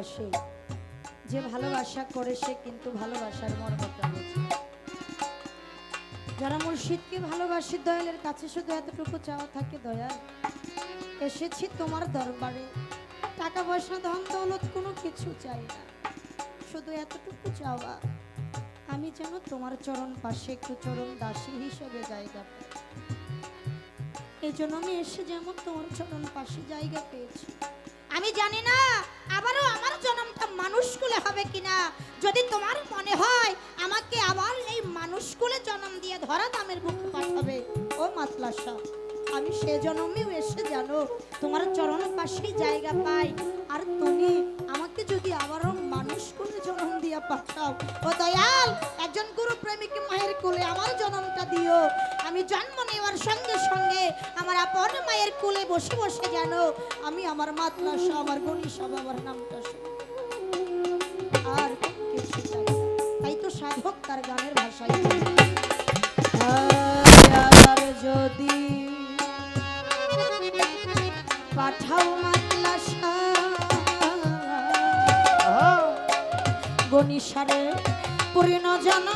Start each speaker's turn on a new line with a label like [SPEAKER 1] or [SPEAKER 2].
[SPEAKER 1] ভালোবাসে। যে ভালোবাসা করে সে কিন্তু ভালোবাসার মর্মটা বোঝে যারা মুর্শিদকে ভালোবাসে, দয়ালের কাছে শুধু এতটুকু চাওয়া থাকে, দয়াল, এসেছি তোমার দরবারে। টাকা পয়সা, ধন দৌলত কোনো কিছু চাই না। শুধু এতটুকু চাওয়া, আমি যেন তোমার চরণ পাশে একটু চরণ দাসী হিসেবে জায়গা পাই। এই জন্য আমি এসে যেমন তোমার চরণ পাশে জায়গা পেয়েছি আমি জানি না, আবারও আমার জন্মটা মানুষকুলে হবে কিনা। যদি তোমার মনে হয় আমাকে আবার এই মানুষকুলে জন্ম দিয়ে ধরা দামের বুক পাঠাবে, ও মাতলাসা আমি সে জন্মেও এসে জানো, তোমার চরণ পাশেই জায়গা পাই। আর তুমি আমাকে যদি আবারও মানুষ কোলে জন্ম দিয়ে পাঠাও, ও দয়াল, একজন গুরু প্রেমিক মায়ের কোলে আমার জন্মটা দিও। আমি জন্ম নেওয়ার সঙ্গে সঙ্গে আমার আপন কোলে বসে বসে জানো আমি আমার মাতলাসা আমার গণিসা বাবার নামটা শুনি। আর। তাই তো সাধক তার গানের ভাষায় যদি পাঠাও মাতলাসা গণিসারে পূর্ণ জন্ম